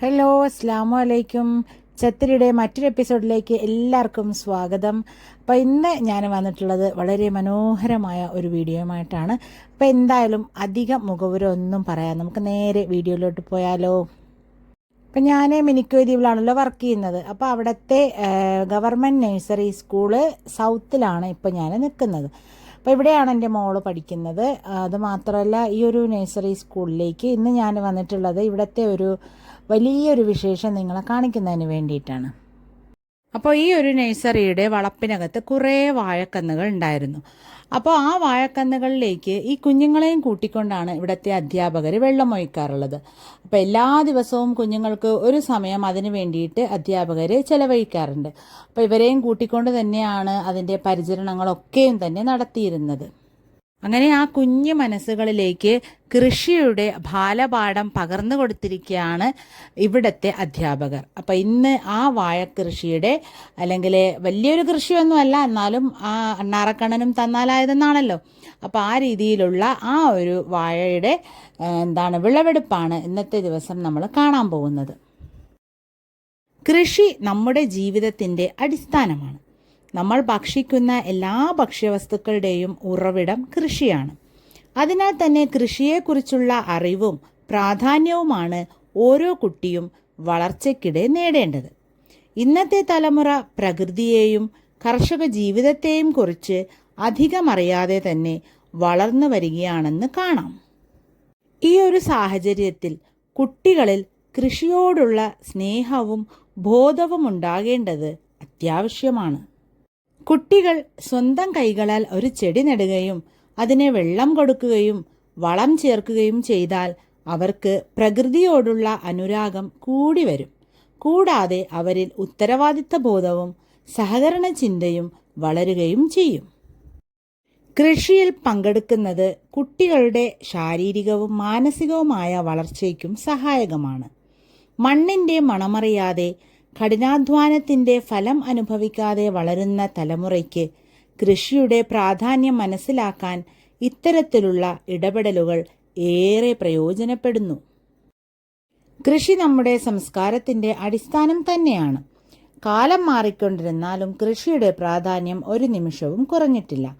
Hello അസ്സാം വലൈക്കും ചത്തിരിയുടെ മറ്റൊരു എപ്പിസോഡിലേക്ക് എല്ലാവർക്കും സ്വാഗതം. അപ്പോൾ ഇന്ന് ഞാൻ വന്നിട്ടുള്ളത് വളരെ മനോഹരമായ ഒരു വീഡിയോയുമായിട്ടാണ്. അപ്പോൾ എന്തായാലും അധികം മുഖവുരം ഒന്നും പറയാം നമുക്ക് നേരെ വീഡിയോയിലോട്ട് പോയാലോ? അപ്പം ഞാൻ മിനിക്കോദ്വീപിലാണല്ലോ വർക്ക് ചെയ്യുന്നത്. അപ്പോൾ അവിടുത്തെ ഗവൺമെന്റ് നഴ്സറി സ്കൂൾ സൗത്തിലാണ് ഇപ്പോൾ ഞാൻ നിൽക്കുന്നത്. അപ്പോൾ ഇവിടെയാണ് എന്റെ മോൾ പഠിക്കുന്നത്. അത് മാത്രമല്ല ഈ ഒരു നഴ്സറി സ്കൂളിലേക്ക് ഇന്ന് ഞാൻ വന്നിട്ടുള്ളത് ഇവിടുത്തെ ഒരു വലിയൊരു വിശേഷം നിങ്ങളെ കാണിക്കുന്നതിന് വേണ്ടിയിട്ടാണ്. അപ്പോൾ ഈ ഒരു നഴ്സറിയുടെ വളപ്പിനകത്ത് കുറേ വാഴക്കന്നുകൾ ഉണ്ടായിരുന്നു. അപ്പോൾ ആ വാഴക്കന്നുകളിലേക്ക് ഈ കുഞ്ഞുങ്ങളെയും കൂട്ടിക്കൊണ്ടാണ് ഇവിടുത്തെ അധ്യാപകർ വെള്ളം ഒഴിക്കാറുള്ളത്. അപ്പോൾ എല്ലാ ദിവസവും കുഞ്ഞുങ്ങൾക്ക് ഒരു സമയം അതിന് വേണ്ടിയിട്ട് അധ്യാപകർ ചെലവഴിക്കാറുണ്ട്. അപ്പോൾ ഇവരെയും കൂട്ടിക്കൊണ്ട് തന്നെയാണ് അതിന്റെ പരിചരണങ്ങളൊക്കെയും തന്നെ നടത്തിയിരുന്നത്. അങ്ങനെ ആ കുഞ്ഞു മനസ്സുകളിലേക്ക് കൃഷിയുടെ ബാലപാഠം പകർന്നു കൊടുത്തിരിക്കുകയാണ് ഇവിടുത്തെ അധ്യാപകർ. അപ്പം ഇന്ന് ആ വാഴക്കൃഷിയുടെ അല്ലെങ്കിൽ വലിയൊരു കൃഷിയൊന്നുമല്ല എന്നാലും ആ അണ്ണാറക്കണ്ണനും തന്നാലായതെന്നാണല്ലോ. അപ്പോൾ ആ രീതിയിലുള്ള ആ ഒരു വാഴയുടെ എന്താണ് വിളവെടുപ്പാണ് ഇന്നത്തെ ദിവസം നമ്മൾ കാണാൻ പോകുന്നത്. കൃഷി നമ്മുടെ ജീവിതത്തിന്റെ അടിസ്ഥാനമാണ്. നമ്മൾ ഭക്ഷിക്കുന്ന എല്ലാ ഭക്ഷ്യവസ്തുക്കളുടെയും ഉറവിടം കൃഷിയാണ്. അതിനാൽ തന്നെ കൃഷിയെക്കുറിച്ചുള്ള അറിവും പ്രാധാന്യവുമാണ് ഓരോ കുട്ടിയും വളർച്ചയ്ക്കിടെ നേടേണ്ടത്. ഇന്നത്തെ തലമുറ പ്രകൃതിയെയും കർഷക ജീവിതത്തെയും കുറിച്ച് അധികമറിയാതെ തന്നെ വളർന്നു വരികയാണെന്ന് കാണാം. ഈ ഒരു സാഹചര്യത്തിൽ കുട്ടികളിൽ കൃഷിയോടുള്ള സ്നേഹവും ബോധവും ഉണ്ടാകേണ്ടത് അത്യാവശ്യമാണ്. കുട്ടികൾ സ്വന്തം കൈകളാൽ ഒരു ചെടി നടുകയും അതിനെ വെള്ളം കൊടുക്കുകയും വളം ചേർക്കുകയും ചെയ്താൽ അവർക്ക് പ്രകൃതിയോടുള്ള അനുരാഗം കൂടി വരും. കൂടാതെ അവരിൽ ഉത്തരവാദിത്ത ബോധവും സഹകരണ ചിന്തയും വളരുകയും ചെയ്യും. കൃഷിയിൽ പങ്കെടുക്കുന്നത് കുട്ടികളുടെ ശാരീരികവും മാനസികവുമായ വളർച്ചയ്ക്കും സഹായകമാണ്. മണ്ണിന്റെ മണമറിയാതെ കഠിനാധ്വാനത്തിന്റെ ഫലം അനുഭവിക്കാതെ വളരുന്ന തലമുറയ്ക്ക് കൃഷിയുടെ പ്രാധാന്യം മനസ്സിലാക്കാൻ ഇത്തരത്തിലുള്ള ഇടപെടലുകൾ ഏറെ പ്രയോജനപ്പെടുന്നു. കൃഷി നമ്മുടെ സംസ്കാരത്തിന്റെ അടിസ്ഥാനം തന്നെയാണ്. കാലം മാറിക്കൊണ്ടിരുന്നാലും കൃഷിയുടെ പ്രാധാന്യം ഒരു നിമിഷവും കുറഞ്ഞിട്ടില്ല.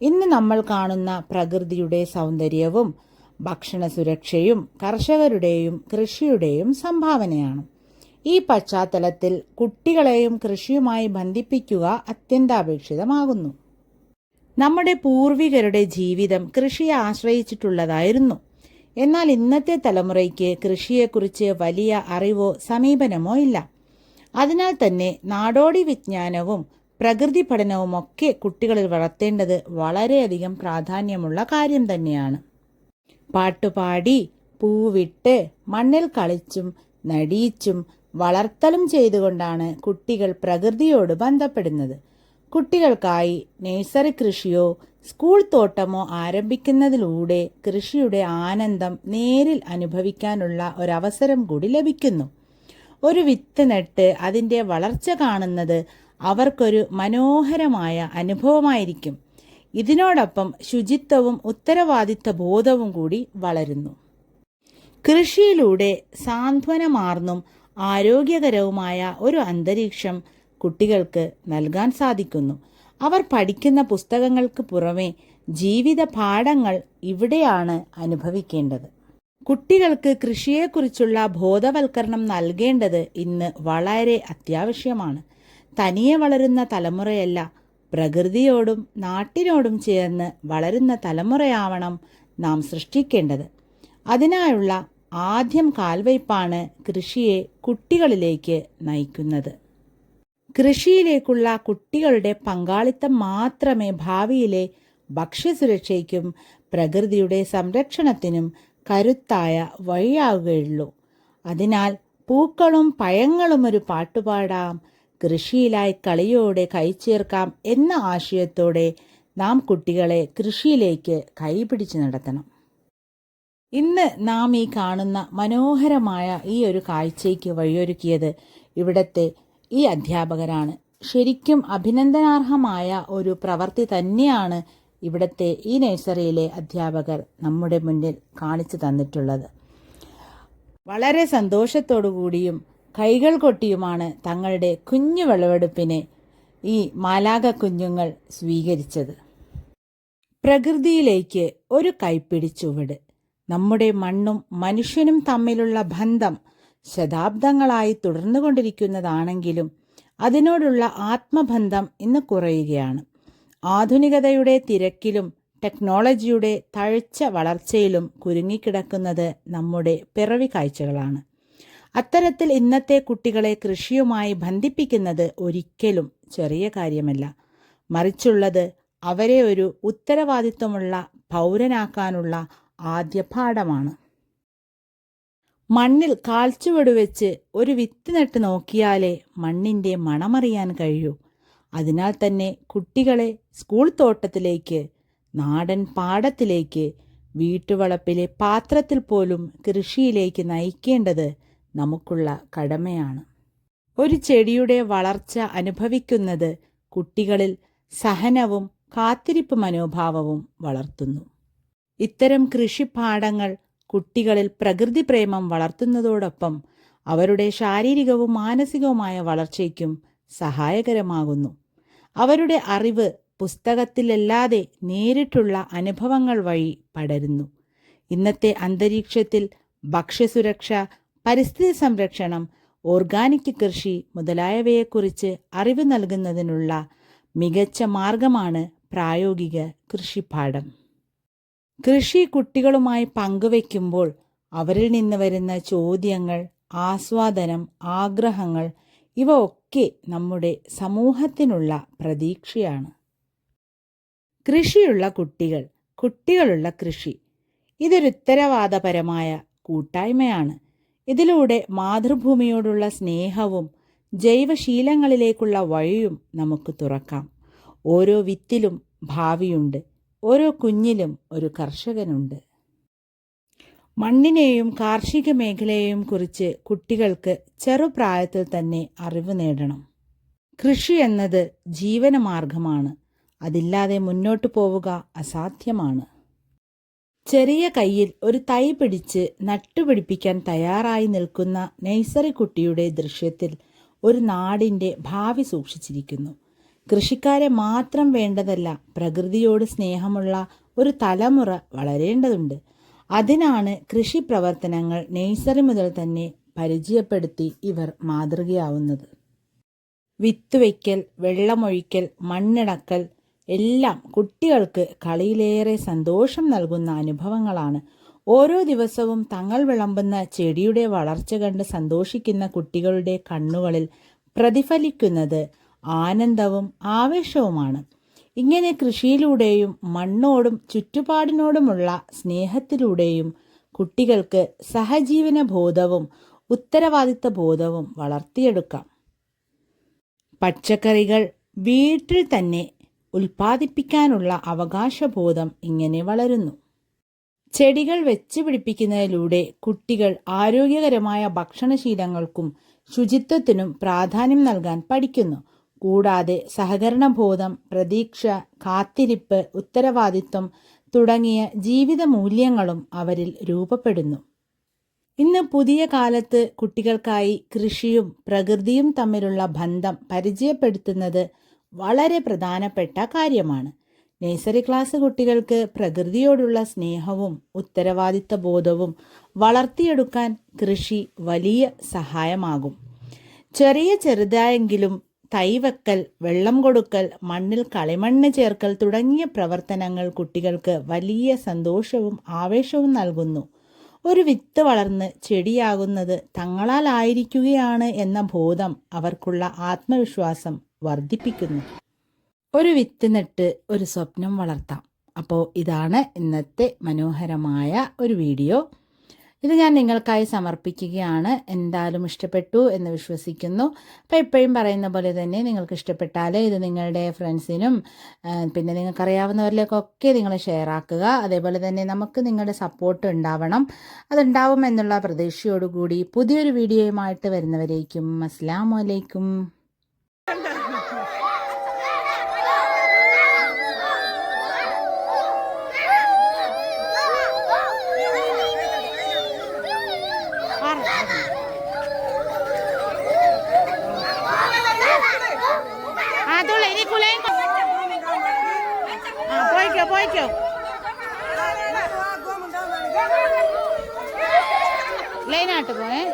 ഇന്ന് നമ്മൾ കാണുന്ന പ്രകൃതിയുടെ സൗന്ദര്യവും ഭക്ഷണ സുരക്ഷയും കർഷകരുടെയും കൃഷിയുടെയും സംഭാവനയാണ്. ഈ പശ്ചാത്തലത്തിൽ കുട്ടികളെയും കൃഷിയുമായി ബന്ധിപ്പിക്കുക അത്യന്താപേക്ഷിതമാകുന്നു. നമ്മുടെ പൂർവികരുടെ ജീവിതം കൃഷിയെ ആശ്രയിച്ചിട്ടുള്ളതായിരുന്നു. എന്നാൽ ഇന്നത്തെ തലമുറയ്ക്ക് കൃഷിയെക്കുറിച്ച് വലിയ അറിവോ സമീപനമോ ഇല്ല. അതിനാൽ തന്നെ നാടോടി വിജ്ഞാനവും പ്രകൃതി പഠനവുമൊക്കെ കുട്ടികളിൽ വളർത്തേണ്ടത് വളരെയധികം പ്രാധാന്യമുള്ള കാര്യം തന്നെയാണ്. പാട്ടുപാടി പൂവിട്ട് മണ്ണിൽ കളിച്ചും നടീച്ചും വളർത്തലും ചെയ്തുകൊണ്ടാണ് കുട്ടികൾ പ്രകൃതിയോട് ബന്ധപ്പെടുന്നത്. കുട്ടികൾക്കായി നഴ്സറി കൃഷിയോ സ്കൂൾ തോട്ടമോ ആരംഭിക്കുന്നതിലൂടെ കൃഷിയുടെ ആനന്ദം നേരിൽ അനുഭവിക്കാനുള്ള ഒരവസരം കൂടി ലഭിക്കുന്നു. ഒരു വിത്ത് നട്ട് അതിന്റെ വളർച്ച കാണുന്നത് അവർക്കൊരു മനോഹരമായ അനുഭവമായിരിക്കും. ഇതിനോടൊപ്പം ശുചിത്വവും ഉത്തരവാദിത്ത ബോധവും കൂടി വളരുന്നു. കൃഷിയിലൂടെ സാന്ത്വനമാർന്നും ആരോഗ്യകരവുമായ ഒരു അന്തരീക്ഷം കുട്ടികൾക്ക് നൽകാൻ സാധിക്കുന്നു. അവർ പഠിക്കുന്ന പുസ്തകങ്ങൾക്ക് പുറമെ ജീവിത പാഠങ്ങൾ ഇവിടെയാണ് അനുഭവിക്കേണ്ടത്. കുട്ടികൾക്ക് കൃഷിയെക്കുറിച്ചുള്ള ബോധവൽക്കരണം നൽകേണ്ടത് ഇന്ന് വളരെ അത്യാവശ്യമാണ്. തനിയെ വളരുന്ന തലമുറയല്ല പ്രകൃതിയോടും നാട്ടിനോടും ചേർന്ന് വളരുന്ന തലമുറയാവണം നാം സൃഷ്ടിക്കേണ്ടത്. അതിനായുള്ള ആദ്യം കാൽവയ്പാണ് കൃഷിയെ കുട്ടികളിലേക്ക് നയിക്കുന്നത്. കൃഷിയിലേക്കുള്ള കുട്ടികളുടെ പങ്കാളിത്തം മാത്രമേ ഭാവിയിലെ ഭക്ഷ്യസുരക്ഷയ്ക്കും പ്രകൃതിയുടെ സംരക്ഷണത്തിനും കരുത്തായ വഴിയാവുകയുള്ളൂ. അതിനാൽ പൂക്കളും പഴങ്ങളും ഒരു പാട്ടുപാടാം കൃഷിയിലായി കളിയോടെ കൈച്ചേർക്കാം എന്ന ആശയത്തോടെ നാം കുട്ടികളെ കൃഷിയിലേക്ക് കൈപിടിച്ച് നടത്തണം. ഇന്ന് നാം ഈ കാണുന്ന മനോഹരമായ ഈ ഒരു കാഴ്ചയ്ക്ക് വഴിയൊരുക്കിയത് ഇവിടത്തെ ഈ അധ്യാപകരാണ്. ശരിക്കും അഭിനന്ദനാർഹമായ ഒരു പ്രവൃത്തി തന്നെയാണ് ഇവിടത്തെ ഈ നഴ്സറിയിലെ അധ്യാപകർ നമ്മുടെ മുന്നിൽ കാണിച്ചു തന്നിട്ടുള്ളത്. വളരെ കൂടിയും കൈകൾ കൊട്ടിയുമാണ് തങ്ങളുടെ കുഞ്ഞു വിളവെടുപ്പിനെ ഈ മാലാക കുഞ്ഞുങ്ങൾ സ്വീകരിച്ചത്. പ്രകൃതിയിലേക്ക് ഒരു കൈപ്പിടി ചുവട്. നമ്മുടെ മണ്ണും മനുഷ്യനും തമ്മിലുള്ള ബന്ധം ശതാബ്ദങ്ങളായി തുടർന്നുകൊണ്ടിരിക്കുന്നതാണെങ്കിലും അതിനോടുള്ള ആത്മബന്ധം ഇന്ന് കുറയുകയാണ്. ആധുനികതയുടെ തിരക്കിലും ടെക്നോളജിയുടെ തഴച്ച വളർച്ചയിലും കുരുങ്ങിക്കിടക്കുന്നത് നമ്മുടെ പിറവി കാഴ്ചകളാണ്. അത്തരത്തിൽ ഇന്നത്തെ കുട്ടികളെ കൃഷിയുമായി ബന്ധിപ്പിക്കുന്നത് ഒരിക്കലും ചെറിയ കാര്യമല്ല. മറിച്ചുള്ളത് അവരെ ഒരു ഉത്തരവാദിത്വമുള്ള പൗരനാക്കാനുള്ള ആദ്യ പാഠമാണ്. മണ്ണിൽ കാൽച്ചുവട് വെച്ച് ഒരു വിത്ത് നട്ട് നോക്കിയാലേ മണ്ണിന്റെ മണമറിയാൻ കഴിയൂ. അതിനാൽ തന്നെ കുട്ടികളെ സ്കൂൾ തോട്ടത്തിലേക്ക് നാടൻ പാടത്തിലേക്ക് വീട്ടുവളപ്പിലെ പാത്രത്തിൽ പോലും കൃഷിയിലേക്ക് നയിക്കേണ്ടത് നമുക്കുള്ള കടമയാണ്. ഒരു ചെടിയുടെ വളർച്ച അനുഭവിക്കുന്നത് കുട്ടികളിൽ സഹനവും കാത്തിരിപ്പ് മനോഭാവവും വളർത്തുന്നു. ഇത്തരം കൃഷിപ്പാടങ്ങൾ കുട്ടികളിൽ പ്രകൃതി പ്രേമം വളർത്തുന്നതോടൊപ്പം അവരുടെ ശാരീരികവും മാനസികവുമായ വളർച്ചയ്ക്കും സഹായകരമാകുന്നു. അവരുടെ അറിവ് പുസ്തകത്തിലല്ലാതെ നേരിട്ടുള്ള അനുഭവങ്ങൾ വഴി പടരുന്നു. ഇന്നത്തെ അന്തരീക്ഷത്തിൽ ഭക്ഷ്യസുരക്ഷ പരിസ്ഥിതി സംരക്ഷണം ഓർഗാനിക് കൃഷി മുതലായവയെക്കുറിച്ച് അറിവ് നൽകുന്നതിനുള്ള മികച്ച മാർഗമാണ് പ്രായോഗിക കൃഷിപ്പാഠം കൃഷി കുട്ടികളുമായി പങ്കുവയ്ക്കുമ്പോൾ അവരിൽ നിന്ന് വരുന്ന ചോദ്യങ്ങൾ ആസ്വാദനം ആഗ്രഹങ്ങൾ ഇവ ഒക്കെ നമ്മുടെ സമൂഹത്തിനുള്ള പ്രതീക്ഷയാണ്. കൃഷിയുള്ള കുട്ടികൾ കുട്ടികളുള്ള കൃഷി ഇതൊരുത്തരവാദപരമായ കൂട്ടായ്മയാണ്. ഇതിലൂടെ മാതൃഭൂമിയോടുള്ള സ്നേഹവും ജൈവശീലങ്ങളിലേക്കുള്ള വഴിയും നമുക്ക് തുറക്കാം. ഓരോ വിത്തിലും ഭാവിയുണ്ട്. ഓരോ കുഞ്ഞിലും ഒരു കർഷകനുണ്ട്. മണ്ണിനെയും കാർഷിക മേഖലയെയും കുറിച്ച് കുട്ടികൾക്ക് ചെറുപ്രായത്തിൽ തന്നെ അറിവ് നേടണം. കൃഷി എന്നത് ജീവനമാർഗമാണ്. അതില്ലാതെ മുന്നോട്ടു പോവുക അസാധ്യമാണ്. ചെറിയ കയ്യിൽ ഒരു തൈ പിടിച്ച് നട്ടുപിടിപ്പിക്കാൻ തയ്യാറായി നിൽക്കുന്ന നഴ്സറി കുട്ടിയുടെ ദൃശ്യത്തിൽ ഒരു നാടിന്റെ ഭാവി സൂക്ഷിച്ചിരിക്കുന്നു. കൃഷിക്കാരെ മാത്രം വേണ്ടതല്ല പ്രകൃതിയോട് സ്നേഹമുള്ള ഒരു തലമുറ വളരേണ്ടതുണ്ട്. അതിനാണ് കൃഷി പ്രവർത്തനങ്ങൾ നഴ്സറി മുതൽ തന്നെ പരിചയപ്പെടുത്തി ഇവർ മാതൃകയാവുന്നത്. വിത്തുവയ്ക്കൽ വെള്ളമൊഴിക്കൽ മണ്ണിടക്കൽ എല്ലാം കുട്ടികൾക്ക് കളിയിലേറെ സന്തോഷം നൽകുന്ന അനുഭവങ്ങളാണ്. ഓരോ ദിവസവും തങ്ങൾ വിളമ്പുന്ന ചെടിയുടെ വളർച്ച കണ്ട് സന്തോഷിക്കുന്ന കുട്ടികളുടെ കണ്ണുകളിൽ പ്രതിഫലിക്കുന്നത് ആനന്ദവും ആവേശവുമാണ്. ഇങ്ങനെ കൃഷിയിലൂടെയും മണ്ണോടും ചുറ്റുപാടിനോടുമുള്ള സ്നേഹത്തിലൂടെയും കുട്ടികൾക്ക് സഹജീവന ബോധവും ഉത്തരവാദിത്ത ബോധവും വളർത്തിയെടുക്കാം. പച്ചക്കറികൾ വീട്ടിൽ തന്നെ ഉൽപ്പാദിപ്പിക്കാനുള്ള അവകാശബോധം ഇങ്ങനെ വളരുന്നു. ചെടികൾ വെച്ച് പിടിപ്പിക്കുന്നതിലൂടെ കുട്ടികൾ ആരോഗ്യകരമായ ഭക്ഷണശീലങ്ങൾക്കും ശുചിത്വത്തിനും പ്രാധാന്യം നൽകാൻ പഠിക്കുന്നു. കൂടാതെ സഹകരണബോധം പ്രതീക്ഷ കാത്തിരിപ്പ് ഉത്തരവാദിത്വം തുടങ്ങിയ ജീവിത മൂല്യങ്ങളും അവരിൽ രൂപപ്പെടുന്നു. ഇന്ന് പുതിയ കാലത്ത് കുട്ടികൾക്കായി കൃഷിയും പ്രകൃതിയും തമ്മിലുള്ള ബന്ധം പരിചയപ്പെടുത്തുന്നത് വളരെ പ്രധാനപ്പെട്ട കാര്യമാണ്. നേഴ്സറി ക്ലാസ് കുട്ടികൾക്ക് പ്രകൃതിയോടുള്ള സ്നേഹവും ഉത്തരവാദിത്ത ബോധവും വളർത്തിയെടുക്കാൻ കൃഷി വലിയ സഹായമാകും. ചെറിയ ചെറുതായെങ്കിലും തൈവക്കൽ വെള്ളം കൊടുക്കൽ മണ്ണിൽ കളിമണ്ണ് ചേർക്കൽ തുടങ്ങിയ പ്രവർത്തനങ്ങൾ കുട്ടികൾക്ക് വലിയ സന്തോഷവും ആവേശവും നൽകുന്നു. ഒരു വിത്ത് വളർന്ന് ചെടിയാകുന്നത് തങ്ങളാലായിരിക്കുകയാണ് എന്ന ബോധം അവർക്കുള്ള ആത്മവിശ്വാസം വർദ്ധിപ്പിക്കുന്നു. ഒരു വിത്ത് നട്ട് ഒരു സ്വപ്നം വളർത്താം. അപ്പോൾ ഇതാണ് ഇന്നത്തെ മനോഹരമായ ഒരു വീഡിയോ. ഇത് ഞാൻ നിങ്ങൾക്കായി സമർപ്പിക്കുകയാണ്. എന്തായാലും ഇഷ്ടപ്പെട്ടു എന്ന് വിശ്വസിക്കുന്നു. അപ്പോൾ എപ്പോഴും പറയുന്ന പോലെ തന്നെ നിങ്ങൾക്ക് ഇഷ്ടപ്പെട്ടാൽ ഇത് നിങ്ങളുടെ ഫ്രണ്ട്സിനും പിന്നെ നിങ്ങൾക്കറിയാവുന്നവരിലേക്കൊക്കെ നിങ്ങൾ ഷെയർ ആക്കുക. അതേപോലെ തന്നെ നമുക്ക് നിങ്ങളുടെ സപ്പോർട്ട് ഉണ്ടാവണം. അതുണ്ടാവും എന്നുള്ള പ്രതീക്ഷയോടുകൂടി പുതിയൊരു വീഡിയോയുമായിട്ട് വരുന്നവരേക്കും. അസ്സാം വലൈക്കും துள்ளி துள்ளி குலேன் போய்க்கோ போய்க்கோ லைன் ஆட்டு போனேன்